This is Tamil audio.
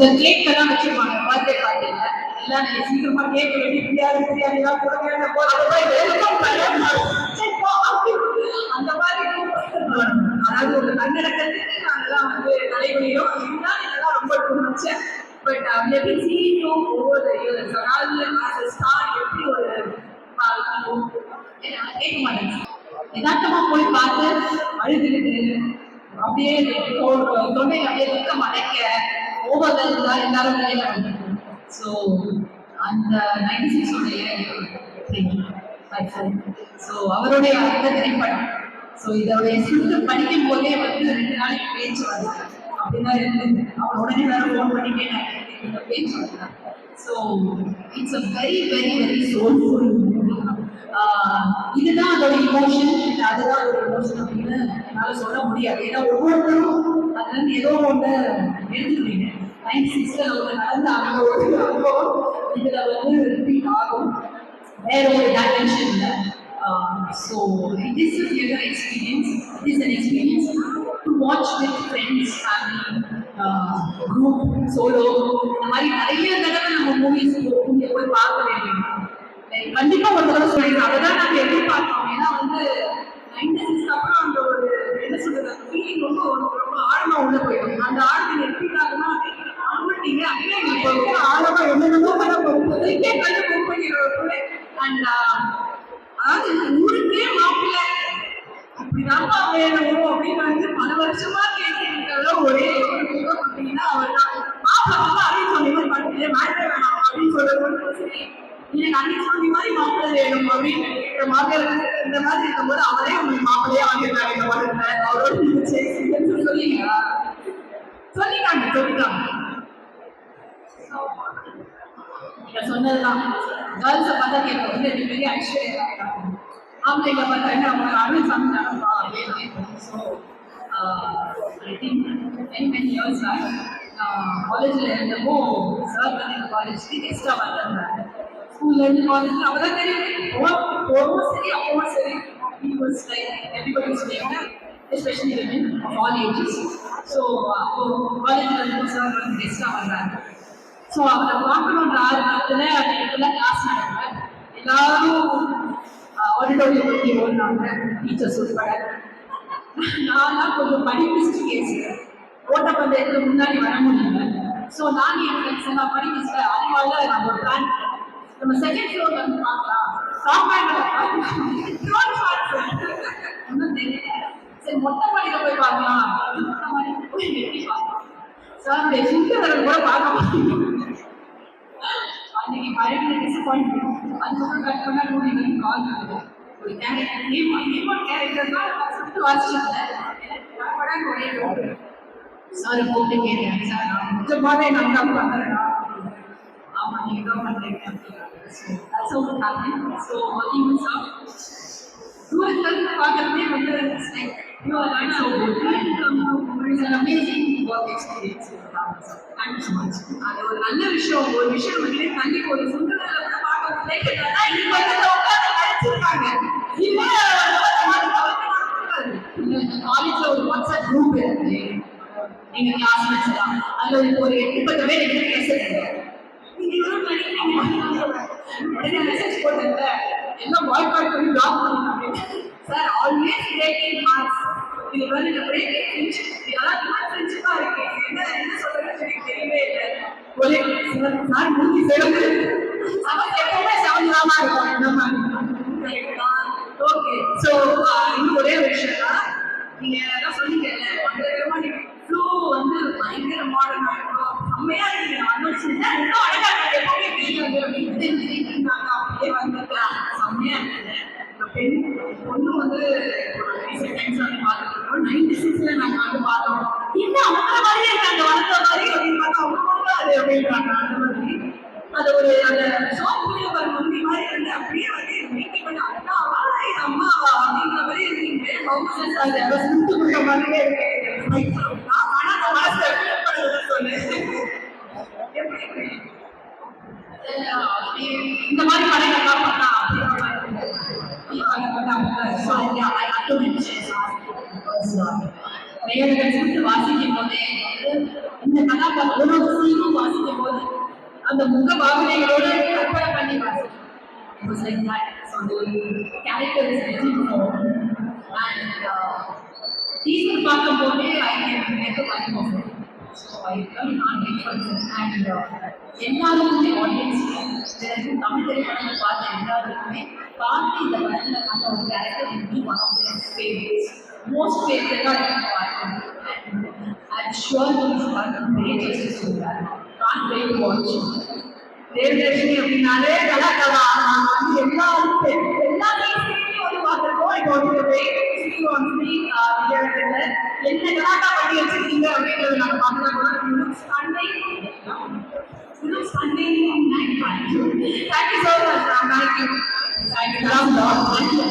இந்த கேக் எல்லாம் வச்சிருப்பாங்க. பர்த்டே பார்ட்டில எல்லாம் நீங்க சீக்கிரமா கேக் ரெடி பிரியாணி பிரியாணி எல்லாம் கொடுங்க அந்த மாதிரி அந்த மாதிரி அதாவது ஒரு கண்ணடக்கத்துக்கு நாங்கெல்லாம் வந்து நடைபெறுகிறோம் இதுதான் இதெல்லாம் ரொம்ப பிடிச்சேன் but uh, we have been seeing அதாவது எப்படி ஒரு கேட்க மாட்டேங்க யதார்த்தமா போய் பார்த்து அழுதுகிட்டு அப்படியே தொண்டை அப்படியே துக்கம் அடைக்க ஓவர்வெல் தான் எல்லாரும் வெளியில வந்துட்டு ஸோ அந்த நைன்டி சிக்ஸ் உடைய ஸோ அவருடைய அந்த திரைப்படம். ஸோ இதோடைய ஸ்கிரிப்ட் படிக்கும் போதே வந்து ரெண்டு நாளைக்கு பேச்சு வந்தேன் அப்படின்னா இருந்தது அவர் உடனே வேற ஃபோன் பண்ணிட்டே நான் இந்த பேச்சு வந்தேன் so it's a very very very soulful இதுதான் அதோட இமோஷன் அதுதான் ஒரு இமோஷன் அப்படின்னு என்னால் சொல்ல முடியாது. ஏன்னா ஒவ்வொருத்தரும் அதுல இருந்து ஏதோ ஒன்று எடுத்துக்கிறீங்க நைன்டி சிக்ஸ்ல ஒரு நடந்த அனுபவம் இதுல வந்து ரிப்பீட் ஆகும் வேற ஒரு டைமென்ஷன்ல so it is a theater experience. It is an experience. To இந்த மாதிரி நிறைய தடவை நம்ம மூவிஸ் போய் பார்க்க வேண்டியது? கண்டிப்பா ஒரு தடவை சொல்லிடுறோம் அதை தான் நாங்க எதிர்பார்த்தோம். அப்படியே ரொம்ப ஆழமா என்னென்னமோ பண்ண போகும்போது இதே மூவ் பண்ணிடுறோம் அண்ட் அதாவது ஊருக்கே மாப்பிள்ளை. வேணும் அப்படின்னு வந்து பல வருஷமா கேட்கிற ஒரே ஒரு முகம் அப்படின்னா அவர் தான் மாப்பிள்ளை வந்து சொன்ன மாதிரி பண்ணுறேன் மாட்டே வேணாம் அப்படின்னு சொல்றது சரி எனக்கு அன்னைக்கு சொன்ன மாதிரி மாப்பிள்ளை வேணும் அப்படின்னு மாப்பிள்ளை இந்த மாதிரி இருக்கும்போது அவரே உங்களுக்கு மாப்பிள்ளையே வாங்கியிருக்காங்க இந்த மாதிரி அவரோட நீங்க சொல்லிட்டாங்க சொல்லிட்டாங்க. சொன்னதுதான். கேர்ள்ஸை பார்த்தா கேட்க வந்து ரெண்டு பெரிய ஐஸ்வர்யா ஆம்பளைங்களை பார்த்தா என்ன அவங்க அருள் சாமி தானப்பா அப்படின்னு. So I think many many years காலேஜில் இருந்தப்போ சார் வந்து காலேஜ்க்கு கெஸ்டாக வந்திருந்தாங்க ஸ்கூல்லேருந்து காலேஜ் அவர் தான் தெரியும் போகவும் சரி அப்பவும் சரி. Peoples like like everybody especially like especially women of all காலேஜில் இருந்து சார் வந்து கெஸ்டாக வந்தாங்க ஸோ அவரை பார்க்கணுன்ற ஆர்வத்தில் அதுக்குள்ள கிளாஸ் நடந்தேன் எல்லாரும் ஆடிட்டோரியம் பற்றி ஓடினாங்க டீச்சர்ஸ் உட்பட நான்லாம் கொஞ்சம் படிப்பிஸ்ட் கேஸ் ஓட்டப்பந்தயத்துக்கு முன்னாடி வர முடியல. ஸோ நான் என் ஃப்ரெண்ட்ஸ் எல்லாம் படிப்பிஸ்ட் அதனால நம்ம ஒரு பிளான் நம்ம செகண்ட் ஃப்ளோர் வந்து பார்க்கலாம். ஒன்றும் தெரியல. சரி மொட்டை மாடியில போய் பார்க்கலாம். மொட்டை மாடியில போய் எட்டி பார்க்கலாம். சார் சுந்தரன் கூட பார்க்க மாட்டேன் மாட்டேங்க அன்னைக்கு பயங்கர டிசப்பாயின்மெண்ட் அதுக்கப்புறம் கட் பண்ணா மூடி வந்து கால் பண்ணுது ஒரு கேரக்டர் நேம் நேம் கேரக்டர் தான் சுட்டு வாசிச்சாங்க நான் படம் ஒரே டவுட் சார் கூப்பிட்டு கேட்டேன் சார் நான் நிஜமாவே நான் தான் பண்ணுறேன் ஆமா நீங்க தான் பண்றீங்க அப்படின்னாங்க so that's how it happen so working with sir தூரத்துல இருந்து பார்க்கறதே வந்து like you are like so good it's an amazing work experience thank you so much அது ஒரு நல்ல விஷயம் ஒரு விஷயம் தள்ளி ஒரு சுந்தரல கூட பார்க்க முடியல இங்க வந்து உட்கார்ந்து நடிச்சிருக்காங்க இல்ல காலேஜ்ல ஒரு வாட்ஸ்அப் குரூப் இருக்கு. எங்க கிளாஸ்மேட்ஸ் எல்லாம். அதுல ஒரு எட்டு பத்து பேர் எங்க நடிக்கிறீங்க உடனே மெசேஜ் போட்டுங்க எல்லாம் பாய்காட் பண்ணி பிளாக் பண்ணுங்க சார் ஆல்வேஸ் பிரேக்கிங் ஹார்ட்ஸ் இது மாதிரி இந்த பிரேக்கிங் ஃப்ரெண்ட்ஷிப் இதெல்லாம் ஃப்ரெண்ட்ஷிப்பா இருக்கு? என்ன என்ன சொல்றதுன்னு எனக்கு தெரியவே இல்லை. ஒரே சார் சார் மூஞ்சி சிறந்து எப்பவுமே இருக்கும். மாதிரி ஓகே ஸோ இன்னும் ஒரே ஒரு நீங்க எல்லாம் சொன்னீங்கல்ல நீங்க ஃப்ளோ வந்து பயங்கர மாடர்னா இருக்கும். செம்மையா இருக்கு. அனுபவிச்சு இன்னும் அழகா இருக்கு. எப்பவுமே தெரியாது அப்படின்னு இருந்தாங்க அப்படியே வந்துருக்கலாம். செம்மையா இருக்குது இந்த வந்து நைன்டி சிக்ஸ்ல வந்து பார்த்தோம். இன்னும் அவங்க மாதிரியே இருக்காங்க? வளர்ந்த மாதிரி அப்படின்னு பார்த்தா அவங்க அது அப்படின்றாங்க. அந்த மாதிரி. அது ஒரு அந்த ஷாப் வீடியோவர் மம்மி மாதிரி வந்து அப்படியே வந்து மீட்டிங் பண்ணி அக்கா அவா அம்மாவா மாதிரி இருக்கீங்க ஹவுசஸ் அது அதை சுட்டு கொடுத்த மாதிரியே இருக்கு. அந்த மனசை ஃபீல் சொல்லு எப்படி இந்த மாதிரி படங்கள்லாம் பார்க்க ஸோ ஐ ஹவ் இந்த கதாபாத்திரம் ஒரு சீனும் போது அந்த முக பாவனைகளோட பண்ணி வாசிக்கும் It was like that. So really can't எல்லாருக்குமே தமிழ் திரைப்படங்கள் பார்த்த எல்லாருக்குமே பார்த்து இந்த படத்தில் அந்த ஒரு கேரக்டர் ஒன் ஆஃப் மோஸ்ட் ஃபேவரட்டாக எனக்கு பார்க்கணும் I'm sure this is one of the great justice to Devadarshini அப்படின்னாலே எல்லாருக்கும் எல்லா பார்த்துருக்கோம் இப்போ வந்து வெயிட் ஆன் ஸ்க்ரீன் விளையாடுறதுல என்ன கலாக்கா பண்ணி வச்சிருக்கீங்க அப்படின்றத நாங்கள் பார்த்தா கூட looks looks thank you so much thank you thank you